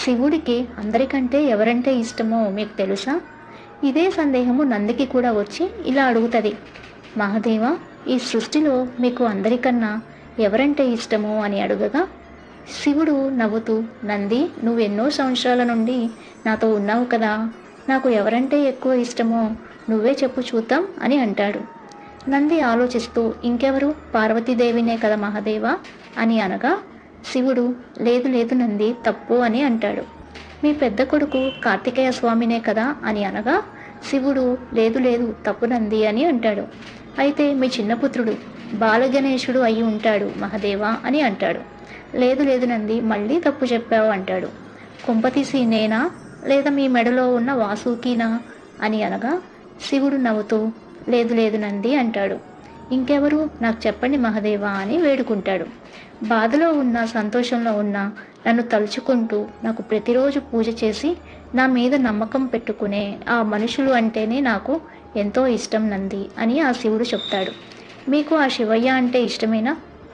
శివుడికి అందరికంటే ఎవరంటే ఇష్టమో మీకు తెలుసా? ఇదే సందేహము నందికి కూడా వచ్చి ఇలా అడుగుతుంది. మహాదేవ ఈ సృష్టిలో మీకు అందరికన్నా ఎవరంటే ఇష్టమో అని అడుగగా శివుడు నవ్వుతూ నంది నువ్వు ఎన్నో సంవత్సరాల నుండి నాతో ఉన్నావు కదా నాకు ఎవరంటే ఎక్కువ ఇష్టమో నువ్వే చెప్పు చూద్దాం అని అంటాడు. నంది ఆలోచిస్తూ ఇంకెవరు? పార్వతీదేవినే కదా మహాదేవ అని అనగా శివుడు లేదు లేదు నంది తప్పు అని అంటాడు. మీ పెద్ద కొడుకు కార్తికేయ స్వామినే కదా అని అనగా శివుడు లేదు లేదు తప్పు నంది అని అంటాడు. అయితే మీ చిన్నపుత్రుడు బాలగణేశుడు అయి ఉంటాడు మహదేవ అని అంటాడు. లేదు లేదు నంది మళ్ళీ తప్పు చెప్పావు అంటాడు. కుంపతీసి నేనా? లేదా మీ మెడలో ఉన్న వాసుకీనా? అని అనగా శివుడు నవ్వుతూ లేదు లేదు నంది అంటాడు. ఇంకెవరు? నాకు చెప్పండి మహదేవా అని వేడుకుంటాడు. బాధలో ఉన్న సంతోషంలో ఉన్న నన్ను తలుచుకుంటూ నాకు ప్రతిరోజు పూజ చేసి నా మీద నమ్మకం పెట్టుకునే ఆ మనుషులు అంటేనే నాకు ఎంతో ఇష్టం నంది అని ఆ శివుడు చెప్తాడు. మీకు ఆ శివయ్య అంటే ఇష్టమేనా?